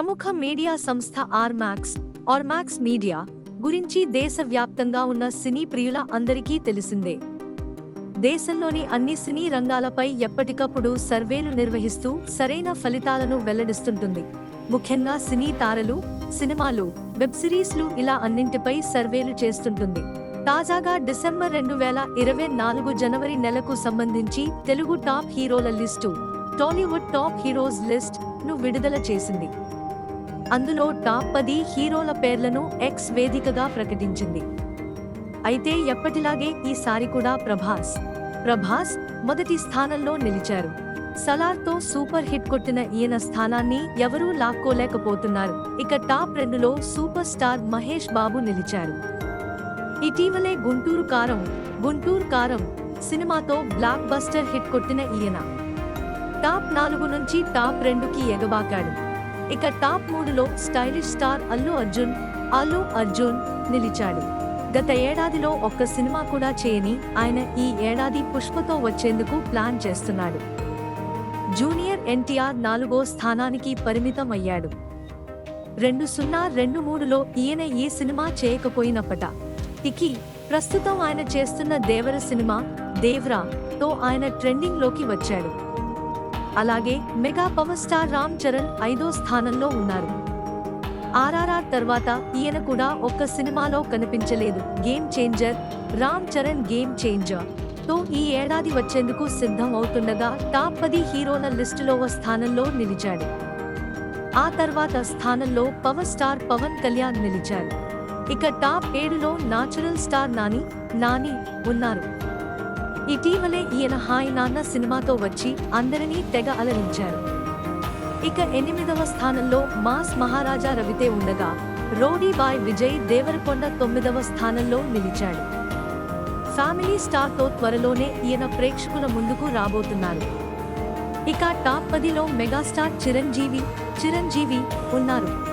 ప్రముఖ మీడియా సంస్థ ఆర్మాక్స్ ఆర్మాక్స్ మీడియా గురించి దేశవ్యాప్తంగా ఉన్న సినీ ప్రియుల అందరికీ తెలిసిందే. దేశంలోని అన్ని సినీ రంగాలపై ఎప్పటికప్పుడు సర్వేలు నిర్వహిస్తూ సరైన ఫలితాలను వెల్లడిస్తుంటుంది. ముఖ్యంగా సినీ తారలు సినిమాలు వెబ్ సిరీస్లు ఇలా అన్నింటిపై సర్వేలు చేస్తుంటుంది. తాజాగా డిసెంబర్ రెండు వేల ఇరవై నాలుగు జనవరి నెలకు సంబంధించి తెలుగు టాప్ హీరోల లిస్టు టాలీవుడ్ టాప్ హీరోస్ లిస్ట్ను విడుదల చేసింది. అందులో టాప్ పది హీరోల పేర్లను ఎక్స్ వేదికగా ప్రకటించింది. అయితే ఎప్పటిలాగే ఈసారి కూడా ప్రభాస్ ప్రభాస్ మొదటి స్థానంలో నిలిచారు. సలార్తో సూపర్ హిట్ కొట్టిన ఈయన స్థానాన్ని ఎవరూ లాక్కోలేకపోతున్నారు. ఇక టాప్ రెండులో సూపర్ స్టార్ మహేష్ బాబు నిలిచారు. ఇటీవలే గుంటూరు కారం గుంటూరు కారం సినిమాతో బ్లాక్ బస్టర్ హిట్ కొట్టిన ఈయన. టాప్ నాలుగు నుంచి టాప్ రెండుకి ఎగబాకాడు. ఇక టాప్ మూడులో స్టైలిష్ స్టార్ అల్లు అర్జున్ అల్లు అర్జున్ నిలిచాడు. గత ఏడాదిలో ఒక్క సినిమా కూడా చేయని ఆయన ఈ ఏడాది పుష్పతో వచ్చేందుకు ప్లాన్ చేస్తున్నాడు. జూనియర్ ఎన్టీఆర్ నాలుగో స్థానానికి పరిమితం అయ్యాడు రెండు సున్నా రెండు మూడులో ఈయన ఈ సినిమా చేయకపోయినప్పట టికి ప్రస్తుతం ఆయన చేస్తున్న దేవర సినిమా దేవ్రా తో ఆయన ట్రెండింగ్లోకి వచ్చాడు. అలాగే mega power star Ram Charan ఐదో స్థానంలో ఉన్నారు. ఆర్ఆర్ఆర్ తర్వాత ఈయన కూడా ఒక్క సినిమాలో కనిపించలేదు. Game changer Ram Charan game చేంజర్తో ఈ ఏడాది వచ్చేందుకు సిద్ధం అవుతుండగా టాప్ పది హీరోల లిస్టులో ఓ స్థానంలో నిలిచాడు. ఆ తర్వాత స్థానంలో పవర్ స్టార్ పవన్ కళ్యాణ్ నిలిచారు. ఇక టాప్ ఏడులో నాచురల్ స్టార్ నాని నాని ఉన్నారు. ఇటీవలే ఈయన హాయ్ నాన్న సినిమాతో వచ్చి అందరినీ తెగ అలరించారు. ఇక ఎనిమిదవ స్థానంలో మాస్ మహారాజా రవితే ఉండగా రోడీ బాయ్ విజయ్ దేవరకొండ తొమ్మిదవ స్థానంలో నిలిచాడు. ఫ్యామిలీ స్టార్తో త్వరలోనే ఈయన ప్రేక్షకుల ముందుకు రాబోతున్నారు. ఇక టాప్ పదిలో మెగాస్టార్ చిరంజీవి చిరంజీవి ఉన్నారు.